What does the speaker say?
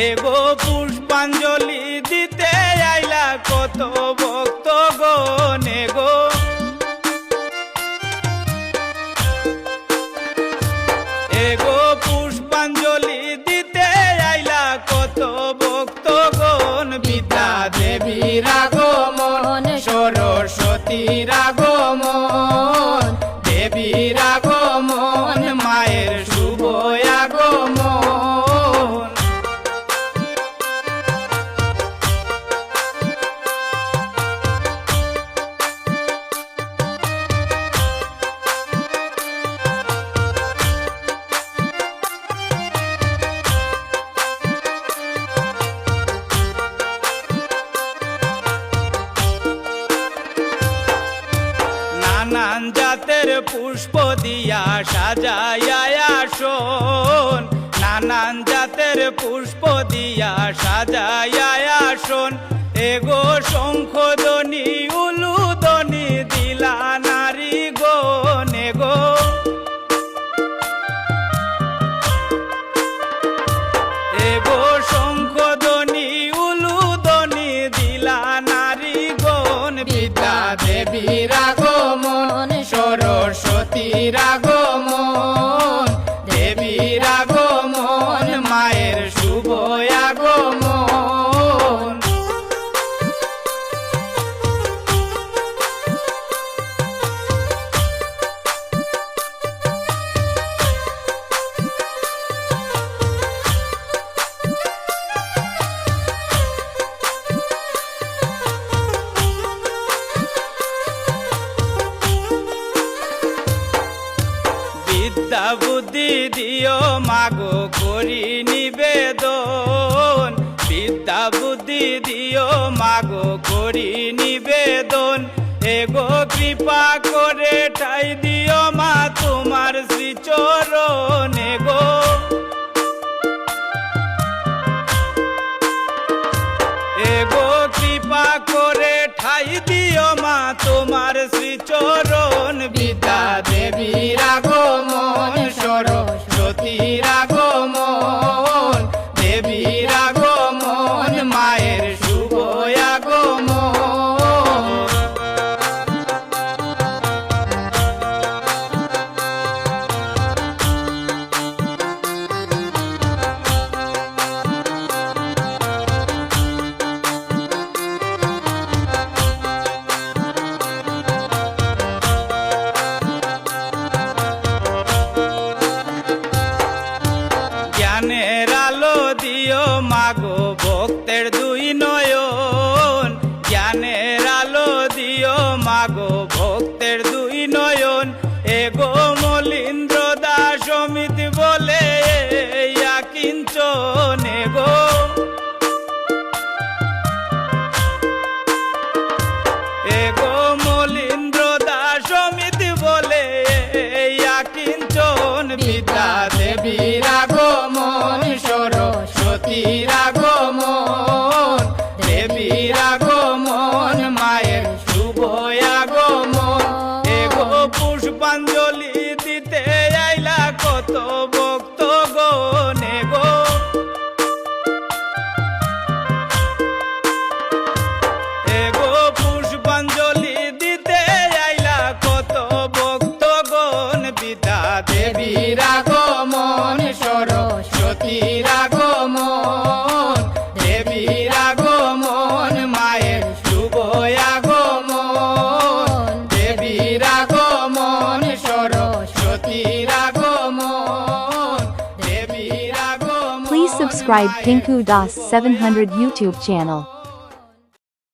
এগো পুষ্পাঞ্জলি দিতে আইলা কত ভক্ত গনে গো এগো পুষ্পাঞ্জলি দিতে আইলা কত ভক্ত গণ বিদ্যা দেবীর। নানান জাতের পুষ্প দিয়া সাজায় শোন নানান জাতের পুষ্প দিয়া সাজায় আসন। এগো শঙ্খধ্বনি বুদ্ধি দিও, মাগো করি নিবেদন। বিদ্যা বুদ্ধি দিও, মাগো করি নিবেদন। এগো কৃপা করে ঠাই দিও মা, তোমার শ্রীচরণ এগো। এগো কৃপা করে ঠাই দিও মা, তোমার শ্রীচরণ। বিদ্যা দেবীর সরস্বতীর আগমন দেবীর পুষ্পাঞ্জলি subscribe Pinku Das 700 YouTube channel.